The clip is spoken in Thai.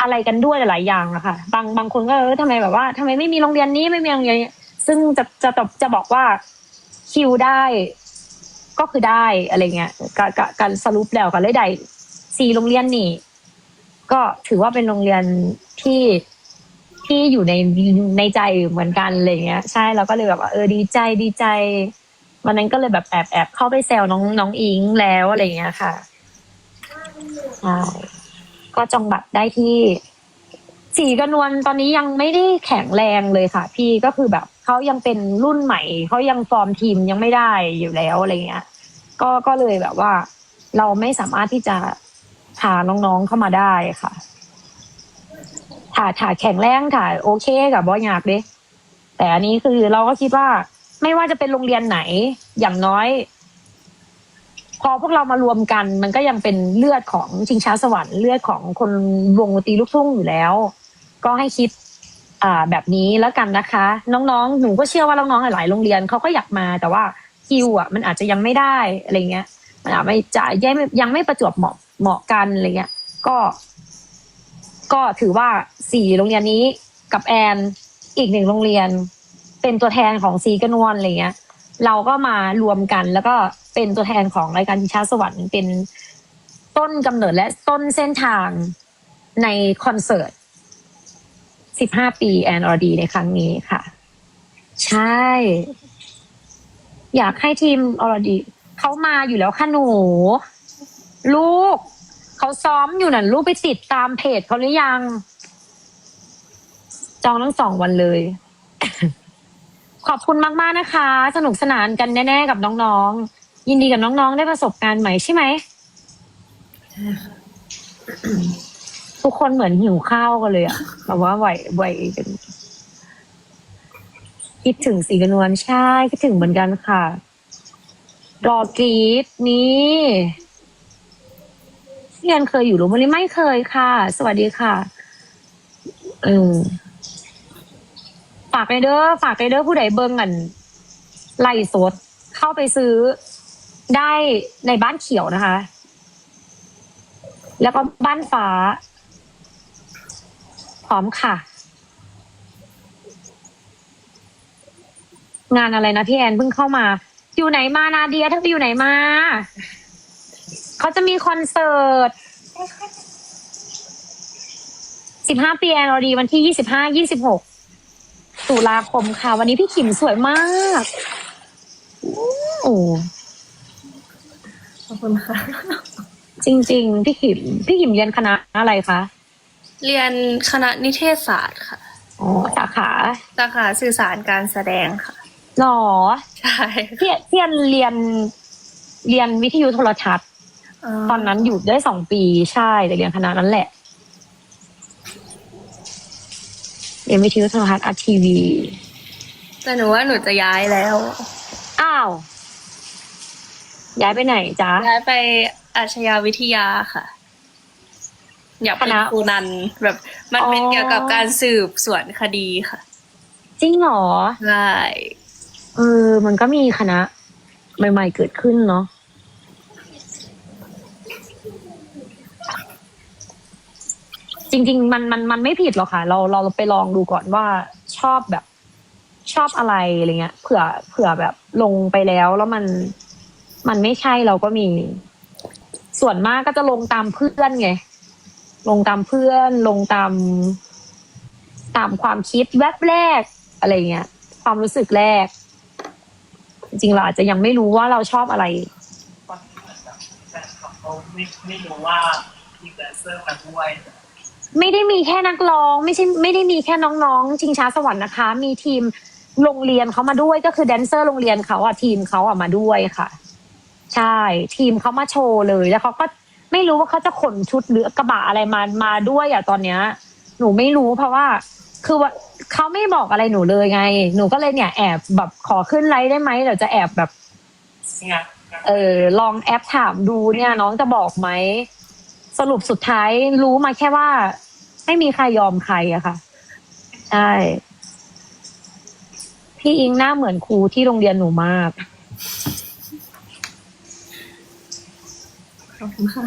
อะไรกันด้วยหลายๆอย่างอะค่ะ บางบางคนก็เออทำไมแบบว่าทำไมไม่มีโรงเรียนนี้ไม่มีโรงเรียนนี้ซึ่งจะจะจะจะบอกว่าคิวได้ ก็คือได้อะไรเงี้ยกกการสรุปแล้วกันเลยได้สี่โรงเรียนนี่ ก็ถือว่าเป็นโรงเรียนที่ที่อยู่ในในใจเหมือนกันอะไรเงี้ย ใช่เราก็เลยแบบว่าเออดีใจดีใจวันนั้นก็เลยแบบแอบแอบเข้าไปแซวน้องน้องอิงแล้วอะไรเงี้ยค่ะใช่ ก็จองบัตรได้ที่สีกระนวลตอนนี้ยังไม่ได้แข็งแรงเลยค่ะ พี่ก็คือแบบเขายังเป็นรุ่นใหม่เขายังฟอร์มทีมยังไม่ได้อยู่แล้วอะไรเงี้ย ก็ก็เลยแบบว่า เราไม่สามารถที่จะหาน้องๆเข้ามาได้ค่ะถ่าถ่าแข็งแรงถ่าโอเคกับบอยากเด้แต่อันนี้คือเราก็คิดว่าไม่ว่าจะเป็นโรงเรียนไหนอย่างน้อย พอพวกเรามารวมกัน มันก็ยังเป็นเลือดของชิงช้าสวรรค์เลือดของคนวงดนตรีลูกทุ่งอยู่แล้ว ก็ให้คิดอ่าแบบนี้แล้วกันนะคะ น้องๆ หนูก็เชื่อว่าน้องๆหลายๆโรงเรียนเขาก็อยากมาแต่ว่าคิวอะมันอาจจะยังไม่ได้อะไรเงี้ยมันอาจไม่จะยังไม่ยังไม่ประจวบเหมาะเหมาะกันอะไรเงี้ย ก็ ก็ถือว่าสี่โรงเรียนนี้กับแอนอีกหนึ่งโรงเรียน เป็นตัวแทนของซีกนวนอะไรเงี้ย เราก็มารวมกัน แล้วก็เป็นตัวแทนของรายการชิงช้าสวรรค์เป็นต้นกำเนิดและต้นเส้นทางในคอนเสิร์ต 15 ปี แอนอรดีในครั้งนี้ค่ะ ใช่ อยากให้ทีมอรดีเขามาอยู่แล้วค่ะหนู ลูก เขาซ้อมอยู่น่ะลูกไปติดตามเพจเขาหรือยัง จองทั้งสองวันเลย ขอบคุณมากๆนะคะ สนุกสนานกันแน่ๆกับน้องๆ ยินดีกับน้องๆ ได้ประสบการณ์ใหม่ใช่ไหมทุกคนเหมือนหิวข้าวกันเลยอะแบบว่าไหวไหวกันคิดถึงสีกนวลใช่คิดถึงเหมือนกันค่ะ รอกรีดนี่พี่แอนเคยอยู่หรือไม่ไม่เคยค่ะ สวัสดีค่ะ เออากไปเด้อฝากไปเด้อผู้ใดเบิ่งกันไล่สด เข้าไปซื้อได้ในบ้านเขียวนะคะ แล้วก็บ้านฟ้าพร้อมค่ะ งานอะไรนะพี่แอนเพิ่งเข้ามา อยู่ไหนมานาเดียเธอไปอยู่ไหนมาเขาจะมีคอนเสิร์ต15ปีแอนอดีวันที่25 26 ตุลาคมค่ะ วันนี้พี่ขิมสวยมากโอ้ขอบคุณค่ะ จริง ๆ พี่ขิม พี่ขิมเรียนคณะอะไรคะเรียนคณะนิเทศศาสตร์ค่ะอ๋อสาขาสาขาสื่อสารการแสดงค่ะหรอใช่พี่พี่แอนเรียนเรียนวิทยุโทรทัศน์ ตอนนั้นอยู่ได้สองปีใช่แต่เรียนคณะนั้นแหละ เรียนวิทยุโทรทัศน์อาทีวี แต่หนูว่าหนูจะย้ายแล้ว อ้าว ย้ายไปไหนจ๊ะ ย้ายไปอาชญาวิทยาค่ะ อยากเป็นคณะ ครูนันแบบ มันเป็นอ๋อเกี่ยวกับการสืบสวนคดีค่ะจริงเหรอ ใช่ เออ มันก็มีคณะ ใหม่ ๆ เกิดขึ้นเนาะ จริง ๆ มันมันมันไม่ผิดหรอกค่ะ เราเราไปลองดูก่อนว่าชอบแบบชอบอะไรอะไรเงี้ยเผื่อเผื่อแบบลงไปแล้วแล้วมันมันไม่ใช่เราก็มี ส่วนมากก็จะลงตามเพื่อนไงลงตามเพื่อนลงตาม ตามความคิดแวบแรกอะไรเงี้ย ความรู้สึกแรก จริงๆเราอาจจะยังไม่รู้ว่าเราชอบอะไรตอนที่เหมือนแบบแฟนคลับเขาไม่ไม่รู้ว่ามีแดนเซอร์มาด้วย ไม่ได้มีแค่นักร้อง ไม่ใช่ไม่ได้มีแค่น้องๆ ชิงช้าสวรรค์นะคะ มีทีมโรงเรียนเขามาด้วยก็คือแดนเซอร์โรงเรียนเขาอะทีมเขาอะมาด้วยค่ะ ใช่ ทีมเขามาโชว์เลยแล้วเขาก็ไม่รู้ว่าเขาจะขนชุดหรือกระบะอะไรมามาด้วยอะตอนเนี้ย หนูไม่รู้เพราะว่า คือว่าเขาไม่บอกอะไรหนูเลยไง หนูก็เลยเนี่ยแอบแบบขอขึ้นไลฟ์ได้ไหมเดี๋ยวจะแอบแบบงานเออลองแอปถามดูเนี่ยน้องจะบอกไหม สรุปสุดท้ายรู้มาแค่ว่า ไม่มีใครยอมใครอะค่ะใช่พี่อิงหน้าเหมือนครูที่โรงเรียนหนูมาก ขอบคุณค่ะ